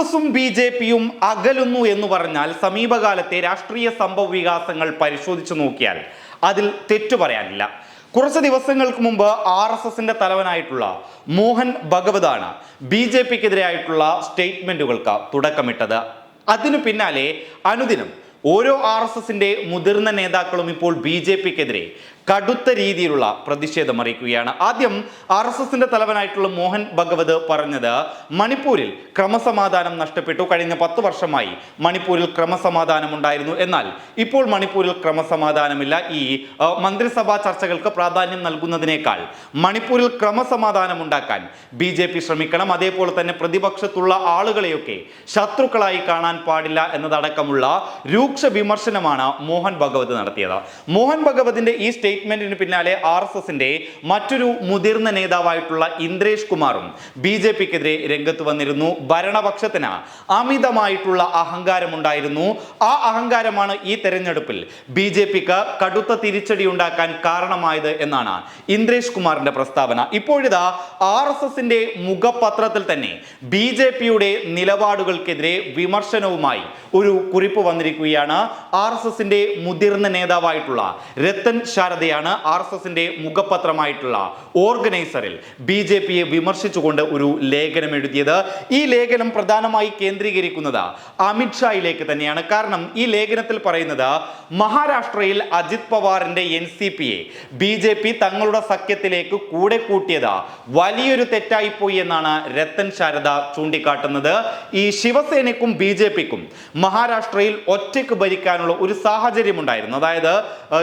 S എസും B J പിയും അകലുന്നു എന്ന് പറഞ്ഞാൽ സമീപകാലത്തെ രാഷ്ട്രീയ സംഭവ വികാസങ്ങൾ പരിശോധിച്ചു നോക്കിയാൽ അതിൽ തെറ്റു പറയാനില്ല. കുറച്ച് ദിവസങ്ങൾക്ക് മുമ്പ് ആർ എസ് എസിന്റെ തലവനായിട്ടുള്ള മോഹൻ ഭഗവതാണ് ബി ജെ പിക്കെതിരായിട്ടുള്ള സ്റ്റേറ്റ്മെന്റുകൾക്ക് തുടക്കമിട്ടത്. അതിനു പിന്നാലെ അനുദിനം ഓരോ ആർ എസ് എസിന്റെ മുതിർന്ന നേതാക്കളും ഇപ്പോൾ ബി ജെ പിക്കെതിരെ കടുത്ത രീതിയിലുള്ള പ്രതിഷേധം അറിയിക്കുകയാണ് ആദ്യം ആർ എസ് എസിന്റെ തലവനായിട്ടുള്ള മോഹൻ ഭഗവത് പറഞ്ഞത് മണിപ്പൂരിൽ ക്രമസമാധാനം നഷ്ടപ്പെട്ടു. കഴിഞ്ഞ പത്ത് വർഷമായി മണിപ്പൂരിൽ ക്രമസമാധാനം ഉണ്ടായിരുന്നു. എന്നാൽ ഇപ്പോൾ മണിപ്പൂരിൽ ക്രമസമാധാനമില്ല. ഈ മന്ത്രിസഭാ ചർച്ചകൾക്ക് പ്രാധാന്യം നൽകുന്നതിനേക്കാൾ മണിപ്പൂരിൽ ക്രമസമാധാനം ഉണ്ടാക്കാൻ ബി ജെ പി ശ്രമിക്കണം. അതേപോലെ തന്നെ പ്രതിപക്ഷത്തുള്ള ആളുകളെയൊക്കെ ശത്രുക്കളായി കാണാൻ പാടില്ല എന്നതടക്കമുള്ള രൂക്ഷ വിമർശനമാണ് മോഹൻ ഭഗവത് നടത്തിയത്. മോഹൻ ഭഗവതിന്റെ ഈ സ്റ്റേറ്റ്മെന്റിന് പിന്നാലെ ആർ എസ് എസിന്റെ മറ്റൊരു മുതിർന്ന നേതാവായിട്ടുള്ള ഇന്ദ്രേഷ് കുമാറും ബി ജെ പിക്കെതിരെ രംഗത്ത് വന്നിരുന്നു. ഭരണപക്ഷത്തിന് അമിതമായിട്ടുള്ള അഹങ്കാരമുണ്ടായിരുന്നു. ആ അഹങ്കാരമാണ് ഈ തെരഞ്ഞെടുപ്പിൽ ബി ജെ പിക്ക് കടുത്ത തിരിച്ചടി ഉണ്ടാക്കാൻ കാരണമായത് എന്നാണ് ഇന്ദ്രേഷ് കുമാറിന്റെ പ്രസ്താവന. ഇപ്പോഴിതാ ആർ എസ് എസിന്റെ മുഖപത്രത്തിൽ തന്നെ ബി ജെ പിയുടെ നിലപാടുകൾക്കെതിരെ വിമർശനവുമായി ഒരു കുറിപ്പ് വന്നിരിക്കുകയാണ്. ആർ എസ് എസിന്റെ മുതിർന്ന നേതാവായിട്ടുള്ള രത്തൻ ശാരദയാണ് ആർ എസ് എസിന്റെ മുഖപത്രമായിട്ടുള്ള ഓർഗനൈസറിൽ ബി ജെ പിയെ വിമർശിച്ചുകൊണ്ട് ഒരു ലേഖനം എഴുതിയത്. ഈ ലേഖനം പ്രധാനമായി കേന്ദ്രീകരിക്കുന്നത് അമിത്ഷായിലേക്ക് തന്നെയാണ്. കാരണം ഈ ലേഖനത്തിൽ പറയുന്നത് മഹാരാഷ്ട്രയിൽ അജിത് പവാറിന്റെ എൻ സി പിയെ ബി ജെ പി തങ്ങളുടെ സഖ്യത്തിലേക്ക് കൂടെ കൂട്ടിയത് വലിയൊരു തെറ്റായിപ്പോയി എന്നാണ് രത്തൻ ശാരദ ചൂണ്ടിക്കാട്ടുന്നത്. ഈ ശിവസേനയ്ക്കും ബി ജെ പിക്കും മഹാരാഷ്ട്രയിൽ ഒറ്റയ്ക്ക് ഭരിക്കാനുള്ള ഒരു സാഹചര്യം ഉണ്ടായിരുന്നു അതായത്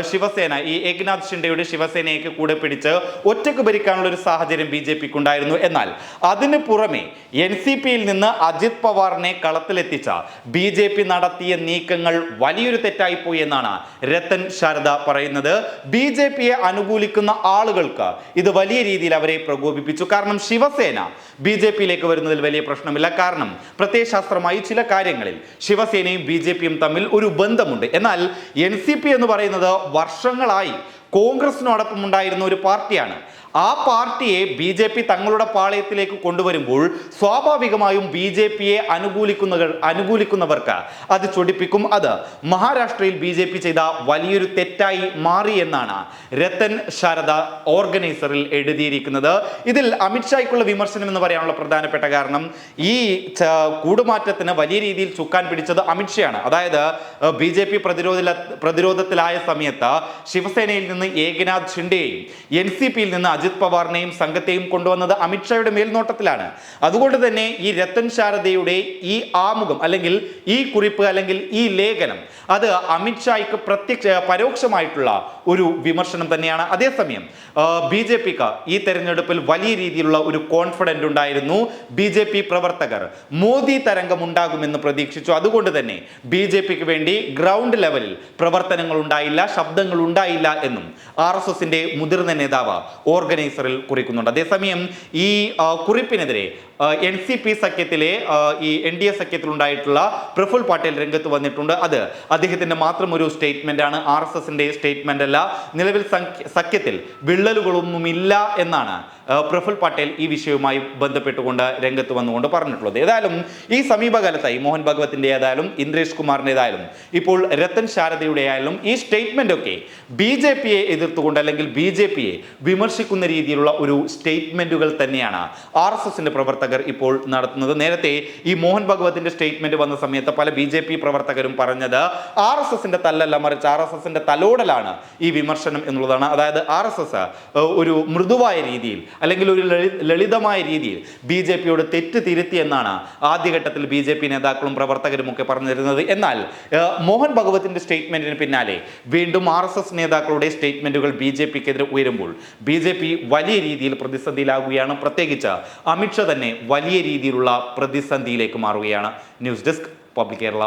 ശിവസേന ഈ ഏകനാഥ് ഷിൻഡെയുടെ ശിവസേനയൊക്കെ കൂടെ പിടിച്ച് ഒറ്റയ്ക്ക് ഭരിക്കാനുള്ള ഒരു സാഹചര്യം ബി ജെ പിക്ക് ഉണ്ടായിരുന്നു എന്നാൽ അതിന് പുറമെ എൻ സി പിയിൽ നിന്ന് അജിത് പവാറിനെ കളത്തിലെത്തിച്ച ബി ജെ പി നടത്തിയ നീക്കങ്ങൾ വലിയൊരു തെറ്റായിപ്പോയി എന്നാണ് രത്തൻ ശാരദ പറയുന്നത്. ബി ജെ പിയെ അനുകൂലിക്കുന്ന ആളുകൾക്ക് ഇത് വലിയ രീതിയിൽ അവരെ പ്രകോപിപ്പിച്ചു. കാരണം ശിവസേന ബി ജെ പിയിലേക്ക് വരുന്നതിൽ വലിയ പ്രശ്നമില്ല. കാരണം പ്രത്യയശാസ്ത്രമായി ചില കാര്യങ്ങളിൽ ശിവസേനയും ബി ജെ പിയും തമ്മിൽ ഒരു ബന്ധമുണ്ട്. എന്നാൽ എൻ സി പി എന്ന് പറയുന്നത് വർഷങ്ങളായി കോൺഗ്രസിനോടൊപ്പം ഉണ്ടായിരുന്ന ഒരു പാർട്ടിയാണ്. ആ പാർട്ടിയെ ബി ജെ പി തങ്ങളുടെ പാളയത്തിലേക്ക് കൊണ്ടുവരുമ്പോൾ സ്വാഭാവികമായും ബി ജെ പിയെ അനുകൂലിക്കുന്ന അനുകൂലിക്കുന്നവർക്ക് അത് ചൊടിപ്പിക്കും. അത് മഹാരാഷ്ട്രയിൽ ബി ജെ പി ചെയ്ത വലിയൊരു തെറ്റായി മാറി എന്നാണ് രത്തൻ ശാരദ ഓർഗനൈസറിൽ എഴുതിയിരിക്കുന്നത്. ഇതിൽ അമിത്ഷായ്ക്കുള്ള വിമർശനം എന്ന് പറയാനുള്ള പ്രധാനപ്പെട്ട കാരണം ഈ കൂടുമാറ്റത്തിന് വലിയ രീതിയിൽ ചുക്കാൻ പിടിച്ചത് അമിത്ഷയാണ് അതായത് ബി ജെ പി പ്രതിരോധ പ്രതിരോധത്തിലായ സമയത്ത് ശിവസേനയിൽ നിന്ന് ഏകനാഥ് ഷിൻഡെയും എൻ സി പിയിൽ നിന്ന് അജിത് പവാറിനെയും സംഘത്തെയും കൊണ്ടുവന്നത് അമിത്ഷായുടെ മേൽനോട്ടത്തിലാണ്. അതുകൊണ്ട് തന്നെ ഈ രത്തൻ ശാരദയുടെ ഈ ആമുഖം അല്ലെങ്കിൽ ഈ കുറിപ്പ് അല്ലെങ്കിൽ ഈ ലേഖനം അത് അമിത്ഷായ്ക്ക് പ്രത്യക്ഷ പരോക്ഷമായിട്ടുള്ള ഒരു വിമർശനം തന്നെയാണ്. അതേസമയം ബി ജെ പിക്ക് ഈ തെരഞ്ഞെടുപ്പിൽ വലിയ രീതിയിലുള്ള ഒരു കോൺഫിഡന്റ് ഉണ്ടായിരുന്നു ബി ജെ പി പ്രവർത്തകർ. മോദി തരംഗം ഉണ്ടാകുമെന്ന് പ്രതീക്ഷിച്ചു. അതുകൊണ്ട് തന്നെ ബി ജെ പിക്ക് വേണ്ടി ഗ്രൗണ്ട് ലെവലിൽ പ്രവർത്തനങ്ങൾ ഉണ്ടായില്ല ശബ്ദങ്ങൾ ഉണ്ടായില്ല എന്നും. ആർ എസ് എസിന്റെ മുതിർന്ന നേതാവ് ഓർഗനൈസറിൽ കുറിക്കുന്നുണ്ട്. അതേസമയം ഈ കുറിപ്പിനെതിരെ എൻ സി പി സഖ്യത്തിലെ ഈ എൻ ഡി എ സഖ്യത്തിലുണ്ടായിട്ടുള്ള പ്രഫുൽ പട്ടേൽ രംഗത്ത് വന്നിട്ടുണ്ട്. അത് അദ്ദേഹത്തിന്റെ മാത്രം ഒരു സ്റ്റേറ്റ്മെന്റ് ആണ് ആർ എസ് എസിന്റെ സ്റ്റേറ്റ്മെന്റ് അല്ല നിലവിൽ സഖ്യത്തിൽ വിള്ളലുകളൊന്നുമില്ല എന്നാണ് പ്രഫുൽ പട്ടേൽ ഈ വിഷയവുമായി ബന്ധപ്പെട്ടുകൊണ്ട് രംഗത്ത് വന്നുകൊണ്ട് പറഞ്ഞിട്ടുള്ളത്. ഏതായാലും ഈ സമീപകാലത്തായി മോഹൻ ഭഗവത്തിന്റെ ഏതായാലും ഇന്ദ്രേഷ് കുമാറിന്റെ ഏതായാലും ഇപ്പോൾ രത്തൻ ശാരദയുടെ ആയാലും ഈ സ്റ്റേറ്റ്മെന്റ് ഒക്കെ ബി ജെ എതിർത്തുകൊണ്ട് അല്ലെങ്കിൽ ബി ജെ പിയെ വിമർശിക്കുന്ന രീതിയിലുള്ള ഒരു സ്റ്റേറ്റ്മെന്റുകൾ തന്നെയാണ് ആർ എസ് എസിന്റെ പ്രവർത്തകർ ഇപ്പോൾ നടത്തുന്നത്. നേരത്തെ ഈ മോഹൻ ഭഗവതിന്റെ സ്റ്റേറ്റ്മെന്റ് വന്ന സമയത്ത് പല ബി ജെ പി പ്രവർത്തകരും പറഞ്ഞത് ആർ എസ് എസിന്റെ തല്ലല്ല മറിച്ച് ആർ എസ് എസിന്റെ തലോടലാണ് ഈ വിമർശനം എന്നുള്ളതാണ്. അതായത് ആർ എസ് എസ് ഒരു മൃദുവായ രീതിയിൽ അല്ലെങ്കിൽ ഒരു ലളിതമായ രീതിയിൽ ബി ജെ പിയോട് തെറ്റ് തിരുത്തി എന്നാണ് ആദ്യഘട്ടത്തിൽ ബി ജെ പി നേതാക്കളും പ്രവർത്തകരും ഒക്കെ പറഞ്ഞിരുന്നത്. എന്നാൽ മോഹൻ ഭഗവതിന്റെ സ്റ്റേറ്റ്മെന്റിന് പിന്നാലെ വീണ്ടും ആർ എസ് എസ് നേതാക്കളുടെ സ്റ്റേറ്റ്മെന്റുകൾ ബി ജെ പിക്കെതിരെ ഉയരുമ്പോൾ ബി ജെ പി വലിയ രീതിയിൽ പ്രതിസന്ധിയിലാകുകയാണ്. പ്രത്യേകിച്ച് അമിത്ഷാ തന്നെ വലിയ രീതിയിലുള്ള പ്രതിസന്ധിയിലേക്ക് മാറുകയാണ്. News desk public Kerala.